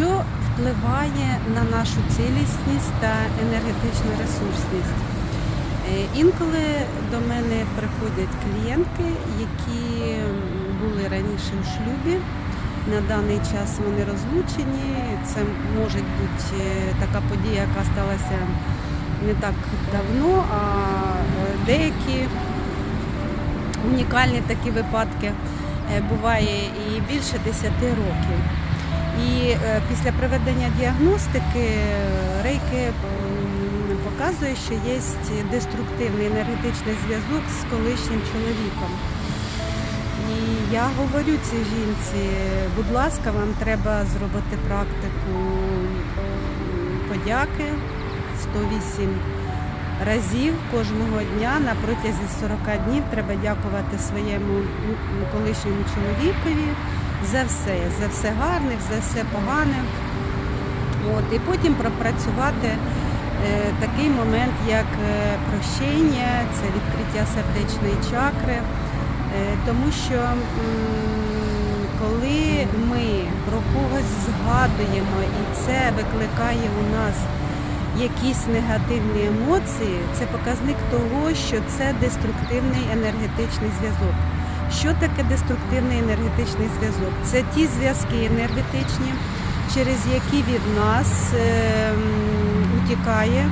що впливає на нашу цілісність та енергетичну ресурсність. Е, Інколи до мене приходять клієнтки, які були раніше у шлюбі. На даний час вони розлучені. Це може бути е, така подія, яка сталася не так давно, а е, деякі унікальні такі випадки буває і більше 10 років. І е, після проведення діагностики е, рейки м, показує, що є деструктивний енергетичний зв'язок з колишнім чоловіком. І я говорю цій жінці, будь ласка, вам треба зробити практику подяки 108 разів кожного дня на протязі 40 днів треба дякувати своєму колишньому чоловікові за все, за все гарне, за все погане. От, і потім пропрацювати е, такий момент, як е, прощення, це відкриття сердечної чакри. Е, тому що м, коли ми про когось згадуємо і це викликає у нас якісь негативні емоції, це показник того, що це деструктивний енергетичний зв'язок. Що таке деструктивний енергетичний зв'язок? Це ті зв'язки енергетичні, через які від нас е, утікає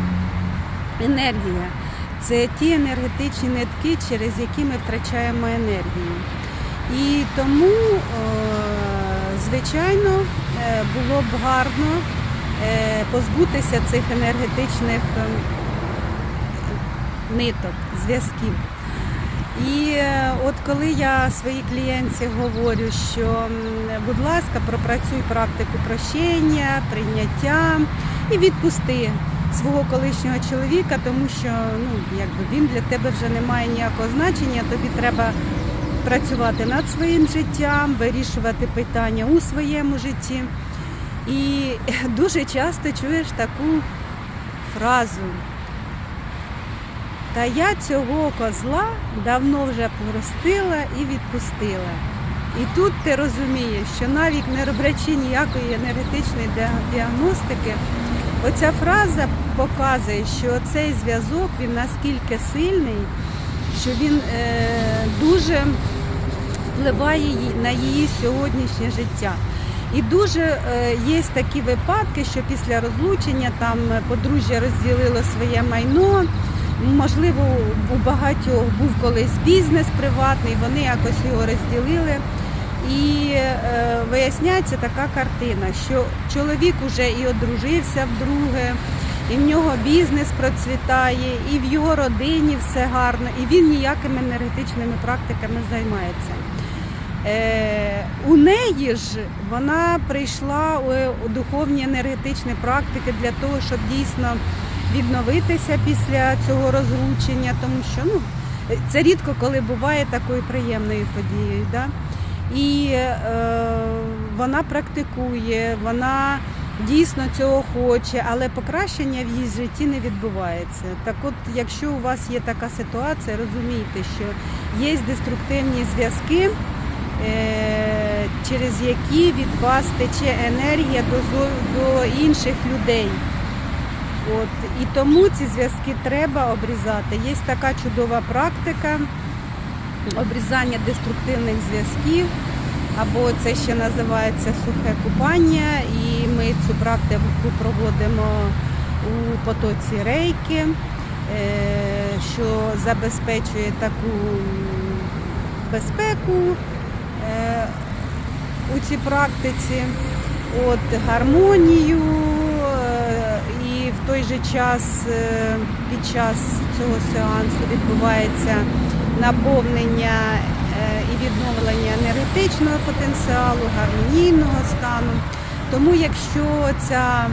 енергія. Це ті енергетичні нитки, через які ми втрачаємо енергію. І тому, е, звичайно, е, було б гарно е, позбутися цих енергетичних ем, ниток, зв'язків. І е, от коли я своїй клієнтці говорю, що будь ласка, пропрацюй практику прощення, прийняття і відпусти свого колишнього чоловіка, тому що ну, якби він для тебе вже не має ніякого значення, тобі треба працювати над своїм життям, вирішувати питання у своєму житті. І дуже часто чуєш таку фразу. Та я цього козла давно вже простила і відпустила. І тут ти розумієш, що навіть не роблячи ніякої енергетичної діагностики, оця фраза показує, що цей зв'язок він наскільки сильний, що він е, дуже впливає на її сьогоднішнє життя. І дуже е, є такі випадки, що після розлучення там подружжя розділило своє майно. Можливо, у багатьох був колись бізнес приватний, вони якось його розділили. І е, виясняється така картина, що чоловік уже і одружився вдруге, і в нього бізнес процвітає, і в його родині все гарно, і він ніякими енергетичними практиками займається. Е, у неї ж вона прийшла у- у духовні енергетичні практики для того, щоб дійсно відновитися після цього розлучення, тому що ну, це рідко коли буває такою приємною подією. Да? І е, вона практикує, вона дійсно цього хоче, але покращення в її житті не відбувається. Так от, якщо у вас є така ситуація, розумійте, що є деструктивні зв'язки, е, через які від вас тече енергія до, до інших людей. От, і тому ці зв'язки треба обрізати. Є така чудова практика обрізання деструктивних зв'язків, або це ще називається сухе купання. І ми цю практику проводимо у потоці рейки, е, що забезпечує таку безпеку е, у цій практиці, от гармонію. Той же час е, під час цього сеансу відбувається наповнення е, і відновлення енергетичного потенціалу, гармонійного стану. Тому, якщо ця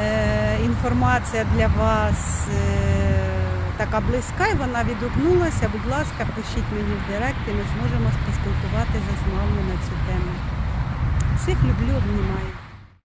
е, інформація для вас така близька і вона відгукнулася, будь ласка, пишіть мені в директ і ми зможемо поспілкуватися з вами на цю тему. Всіх люблю, обнімаю.